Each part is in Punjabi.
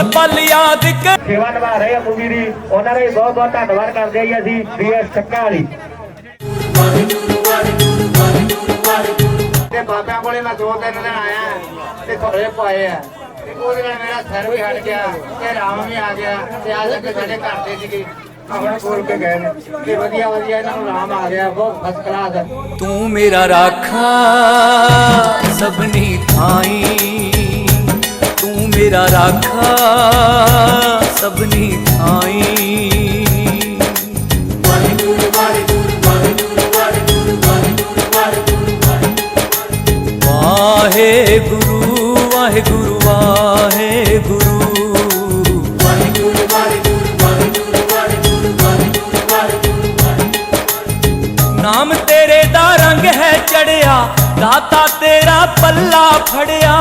ਪਲ ਪਲ ਯਾਦ ਕਰ ਸੇਵਾ ਨਿਭਾ ਰਹੇ ਆ ਮੂਵੀ ਦੀ। ਉਹਨਾਂ ਦਾ ਬਹੁਤ ਬਹੁਤ ਧੰਨਵਾਦ ਕਰਦੇ ਆ ਜੀ ਅਸੀਂ ਬੀਐਸ ਚੱਕਾ ਵਾਲੀ। ਤੇ ਬਾਬਿਆਂ ਕੋਲੇ ਮੈਂ ਦੋ ਤਿੰਨ ਦਿਨ ਆਇਆ ਤੇ ਥੋੜੇ ਪਾਏ ਆ। ਤੇ ਉਹਦੇ ਨਾਲ ਮੇਰਾ ਸਿਰ ਵੀ ਹਟ ਗਿਆ ਤੇ ਆਰਾਮ ਵੀ ਆ ਗਿਆ ਤੇ ਅੱਜ ਅੱਗੇ ਸਾਡੇ ਘਰ ਦੇ ਸੀਗੇ। ਆਪਣੇ ਕੋਲ ਕੇ ਗਏ ਨੇ। ਤੇ ਵਧੀਆ ਵਧੀਆ ਇਹਨਾਂ ਨੂੰ ਆਰਾਮ ਆ ਗਿਆ ਬਹੁਤ ਫਸਟ ਕਲਾਸ ਤੂੰ ਮੇਰਾ ਰਾਖਾ ਸਭਨੀ ਥਾਈ। ਮੇਰਾ ਰਾਖਾ ਸਭਨੀ ਥਾਈ ਵਾਹਿਗੁਰੂ ਵਾਹਿਗੁਰੂ ਵਾਹਿਗੁਰੂ ਨਾਮ ਤੇਰੇ ਦਾ ਰੰਗ ਹੈ ਚੜਿਆ ਦਾਤਾ ਤੇਰਾ ਪੱਲਾ ਫੜਿਆ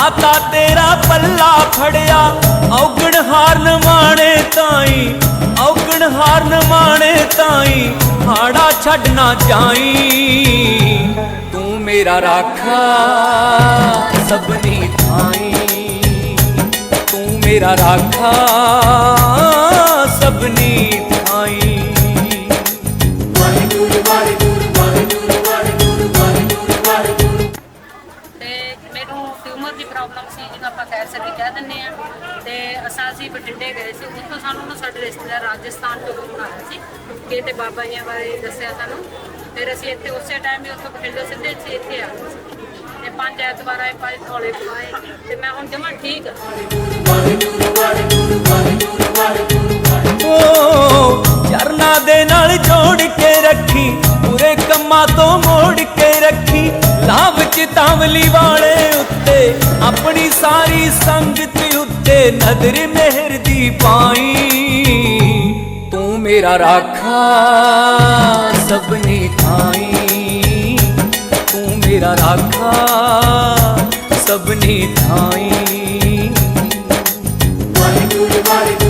ਦਾਤਾ ਤੇਰਾ ਪੱਲਾ ਫੜਿਆ। ਔਗਣ ਹਾਰਨ ਮਾਣੇ ਤਾਈ, ਔਗਣ ਹਾਰਨ ਮਾਣੇ ਤਾਈ, ਹਾੜਾ ਛੱਡ ਨਾ ਜਾਈ। ਤੂੰ ਮੇਰਾ ਰਾਖਾ ਸਭਨੀ ਥਾਈ। ਤੂੰ ਮੇਰਾ ਰਾਖਾ ਮੈਨੂੰ ਦੀ ਪ੍ਰੋਬਲਮ ਸੀ, ਜਿਹਨੂੰ ਆਪਾਂ ਕੈਂਸਰ ਵੀ ਕਹਿ ਦਿੰਦੇ ਆ ਤੇ ਅਸਾਂ ਅਸੀਂ ਬਠਿੰਡੇ ਗਏ ਸੀ, ਉੱਥੋਂ ਸਾਨੂੰ ਨਾ ਸਾਡੇ ਰਿਸ਼ਤੇਦਾਰ ਰਾਜਸਥਾਨ ਤੋਂ ਫੋਨ ਆਇਆ ਸੀ। ਕਿ ਇੱਥੇ ਬਾਬਾ ਜੀਆਂ ਬਾਰੇ ਦੱਸਿਆ ਸਾਨੂੰ। ਫਿਰ ਅਸੀਂ ਇੱਥੇ ਉਸੇ ਟਾਈਮ ਹੀ ਉੱਥੋਂ ਬਠਿੰਡੇ ਸਿੱਧੇ ਇੱਥੇ ਇੱਥੇ ਆ ਤੇ ਪੰਜ ਐਤਵਾਰ ਆਏ, ਪੰਜ ਥੋੜੇ ਪਵਾਏ ਤੇ ਮੈਂ ਹੁਣ ਜਮਾਂ ਠੀਕ ਆ। ਵਾਹਿਗੁਰੂ ਵਾਹਿਗੁਰੂ ਵਾਹਿਗੁਰੂ ਵਾਹਿਗੁਰੂ ਓ, ਚਰਨਾ ਦੇ ਨਾਲ ਜੋੜ ਕੇ ਰੱਖੀ, ਪੂਰੇ ਕੰਮਾਂ ਤੋਂ ਮੋੜ ਕੇ ਰੱਖੀ। ਲਾਭ ਚਿਤਾਵਲੀ ਵਾਲੇ ਉੱਤੇ, ਆਪਣੀ ਸਾਰੀ ਸੰਗਤ ਉੱਤੇ ਨਦਰ ਮਿਹਰ ਦੀ ਪਾਈ। ਤੂੰ ਮੇਰਾ ਰਾਖਾ ਸਭਨੀ ਥਾਈ। ਤੂੰ ਮੇਰਾ ਰਾਖਾ ਸਭਨੀ ਥਾਈ। ਵਾਹਿਗੁਰੂ ਵਾਹਿਗੁਰੂ।